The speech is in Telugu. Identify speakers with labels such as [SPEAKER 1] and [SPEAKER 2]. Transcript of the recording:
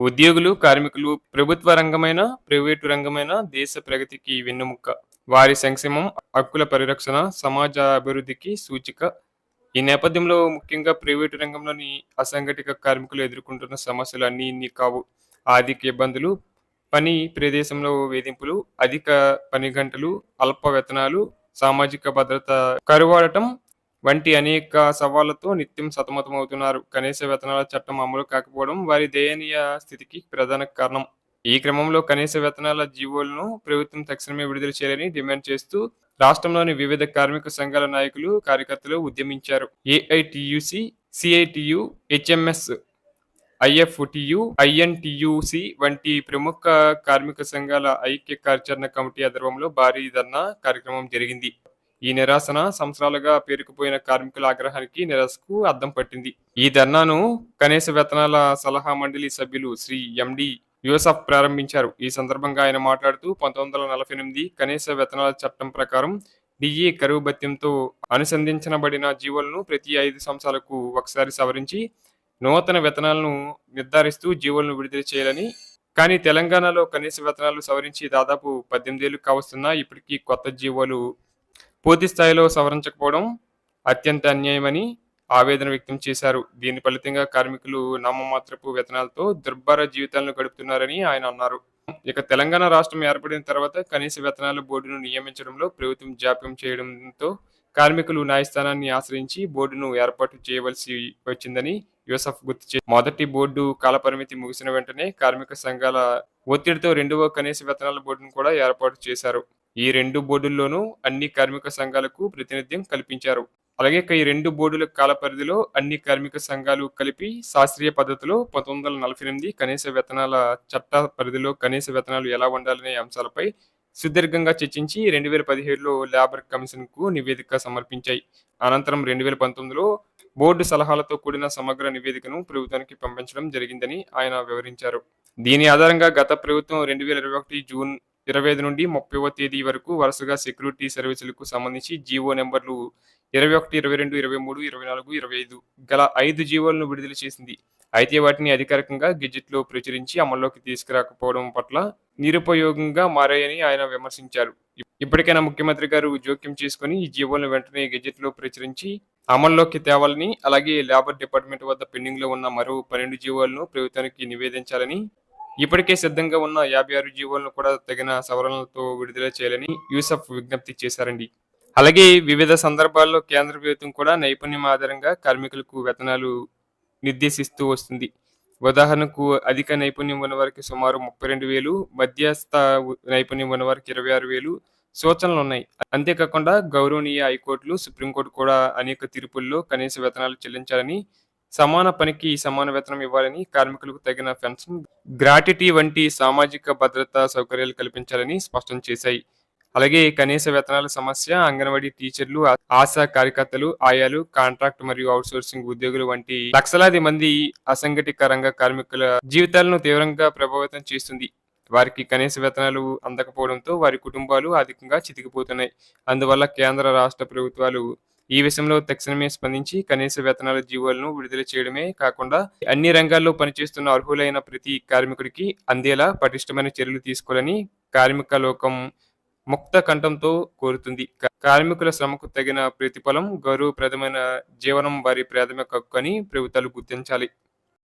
[SPEAKER 1] ఉద్యోగులు కార్మికులు ప్రభుత్వ రంగమైన ప్రైవేటు రంగమైన దేశ ప్రగతికి వెన్నెముక వారి సంక్షేమం హక్కుల పరిరక్షణ సమాజ అభివృద్ధికి సూచిక. ఈ నేపథ్యంలో ముఖ్యంగా ప్రైవేటు రంగంలోని అసంఘటిత కార్మికులు ఎదుర్కొంటున్న సమస్యలు అన్ని ఇన్ని కావు. ఆర్థిక ఇబ్బందులు పని ప్రదేశంలో వేధింపులు అధిక పని గంటలు అల్ప వేతనాలు సామాజిక భద్రత కరువాడటం వంటి అనేక సవాళ్ళతో నిత్యం సతమతమవుతున్నారు. కనీస వేతనాల చట్టం అమలు కాకపోవడం వారి దయనీయ స్థితికి ప్రధాన కారణం. ఈ క్రమంలో కనీస వేతనాల జీవోలను ప్రభుత్వం తక్షణమే విడుదల చేయాలని డిమాండ్ చేస్తూ రాష్ట్రంలోని వివిధ కార్మిక సంఘాల నాయకులు కార్యకర్తలు ఉద్యమించారు. AITUC CITU HMS IFTU INTUC వంటి ప్రముఖ కార్మిక సంఘాల ఐక్య కార్యాచరణ కమిటీ ఆధ్వర్యంలో భారీ ధర్నా కార్యక్రమం జరిగింది. ఈ నిరాశన సంవత్సరాలుగా పేరుకుపోయిన కార్మికుల ఆగ్రహానికి నిరాశకు అద్దం పట్టింది. ఈ ధర్నాను కనీస వేతనాల సలహా మండలి సభ్యులు శ్రీ ఎండి యూసఫ్ ప్రారంభించారు. ఈ సందర్భంగా ఆయన మాట్లాడుతూ పంతొమ్మిది వందల నలభై ఎనిమిది కనీస వేతనాల చట్టం ప్రకారం డిఏ కరువు భత్యంతో అనుసంధించబడిన జీవోలను ప్రతి ఐదు సంవత్సరాలకు ఒకసారి సవరించి నూతన వేతనాలను నిర్ధారిస్తూ జీవోలను విడుదల చేయాలని కానీ తెలంగాణలో కనీస వేతనాలు సవరించి దాదాపు పద్దెనిమిదేళ్ళు కావస్తున్నా ఇప్పటికీ కొత్త జీవోలు పూర్తి స్థాయిలో సవరించకపోవడం అత్యంత అన్యాయమని ఆవేదన వ్యక్తం చేశారు. దీని ఫలితంగా కార్మికులు నామమాత్రపు వేతనాలతో దుర్భర జీవితాలను గడుపుతున్నారని ఆయన అన్నారు. ఇక తెలంగాణ రాష్ట్రం ఏర్పడిన తర్వాత కనీస వేతనాల బోర్డును నియమించడంలో ప్రభుత్వం జాప్యం చేయడంతో కార్మికులు న్యాయస్థానాన్ని ఆశ్రయించి బోర్డును ఏర్పాటు చేయవలసి వచ్చిందని యూసఫ్ గుర్తు చే మొదటి బోర్డు కాలపరిమితి ముగిసిన వెంటనే కార్మిక సంఘాల ఒత్తిడితో రెండవ కనీస వేతనాల బోర్డును కూడా ఏర్పాటు చేశారు. ఈ రెండు బోర్డుల్లోనూ అన్ని కార్మిక సంఘాలకు ప్రాతినిధ్యం కల్పించారు. అలాగే ఈ రెండు బోర్డుల కాల పరిధిలో అన్ని కార్మిక సంఘాలు కలిపి శాస్త్రీయ పద్ధతిలో పంతొమ్మిది వందల నలభై ఎనిమిది కనీస వేతనాల చట్ట పరిధిలో కనీస వేతనాలు ఎలా ఉండాలనే అంశాలపై సుదీర్ఘంగా చర్చించి రెండు వేల పదిహేడులో లేబర్ కమిషన్కు నివేదిక సమర్పించాయి. అనంతరం రెండు వేల పంతొమ్మిదిలో బోర్డు సలహాలతో కూడిన సమగ్ర నివేదికను ప్రభుత్వానికి పంపించడం జరిగిందని ఆయన వివరించారు. దీని ఆధారంగా గత ప్రభుత్వం రెండు వేల ఇరవై ఒకటి జూన్ ఇరవై ఐదు నుండి ముప్పైవ తేదీ వరకు వరుసగా సెక్యూరిటీ సర్వీసులకు సంబంధించి జీవో నెంబర్లు ఇరవై ఒకటి ఇరవై రెండు ఇరవై మూడు ఇరవై నాలుగు ఇరవై ఐదు గల ఐదు జీవోలను విడుదల చేసింది. అయితే వాటిని అధికారికంగా గెజెట్లో ప్రచురించి అమల్లోకి తీసుకురాకపోవడం పట్ల నిరుపయోగంగా మారాయని ఆయన విమర్శించారు. ఇప్పటికైనా ముఖ్యమంత్రి గారు జోక్యం చేసుకుని ఈ జీవోలను వెంటనే గెజెట్లో ప్రచురించి అమల్లోకి తేవాలని అలాగే లేబర్ డిపార్ట్మెంట్ వద్ద పెండింగ్లో ఉన్న మరో పన్నెండు జీవోలను ప్రభుత్వానికి నివేదించాలని ఇప్పటికే సిద్ధంగా ఉన్న యాభై ఆరు జీవోలను కూడా తగిన సవరణలతో విడుదల చేయాలని యూసఫ్ విజ్ఞప్తి చేశారండి. అలాగే వివిధ సందర్భాల్లో కేంద్ర ప్రభుత్వం కూడా నైపుణ్యం ఆధారంగా కార్మికులకు వేతనాలు నిర్దేశిస్తూ వస్తుంది. ఉదాహరణకు అధిక నైపుణ్యం ఉన్న వారికి సుమారు ముప్పై రెండు వేలు మధ్యస్థ నైపుణ్యం ఉన్న వారికి ఇరవై ఆరు వేలు సూచనలు ఉన్నాయి. అంతేకాకుండా గౌరవనీయ హైకోర్టులు సుప్రీంకోర్టు కూడా అనేక తీర్పుల్లో కనీస వేతనాలు చెల్లించాలని సమాన పనికి సమాన వేతనం ఇవ్వాలని కార్మికులకు తగిన పెన్షన్ గ్రాటిటీ వంటి సామాజిక భద్రతా సౌకర్యాలు కల్పించాలని స్పష్టం చేశాయి. అలాగే కనీస వేతనాల సమస్య అంగన్వాడీ టీచర్లు ఆశా కార్యకర్తలు ఆయాలు కాంట్రాక్ట్ మరియు అవుట్సోర్సింగ్ ఉద్యోగులు వంటి లక్షలాది మంది అసంఘటిత రంగ కార్మికుల జీవితాలను తీవ్రంగా ప్రభావితం చేస్తుంది. వారికి కనీస వేతనాలు అందకపోవడంతో వారి కుటుంబాలు అధికంగా చితికిపోతున్నాయి. అందువల్ల కేంద్ర రాష్ట్ర ప్రభుత్వాలు ఈ విషయంలో తక్షణమే స్పందించి కనీస వేతనాల జీవోలను విడుదల చేయడమే కాకుండా అన్ని రంగాల్లో పనిచేస్తున్న అర్హులైన ప్రతి కార్మికుడికి అందేలా పటిష్టమైన చర్యలు తీసుకోవాలని కార్మిక లోకం ముక్త కంఠంతో కోరుతుంది. కార్మికుల శ్రమకు తగిన ప్రతిఫలం గౌరవప్రదమైన జీవనం వారి ప్రాథమిక హక్కు అని ప్రభుత్వాలు గుర్తించాలి.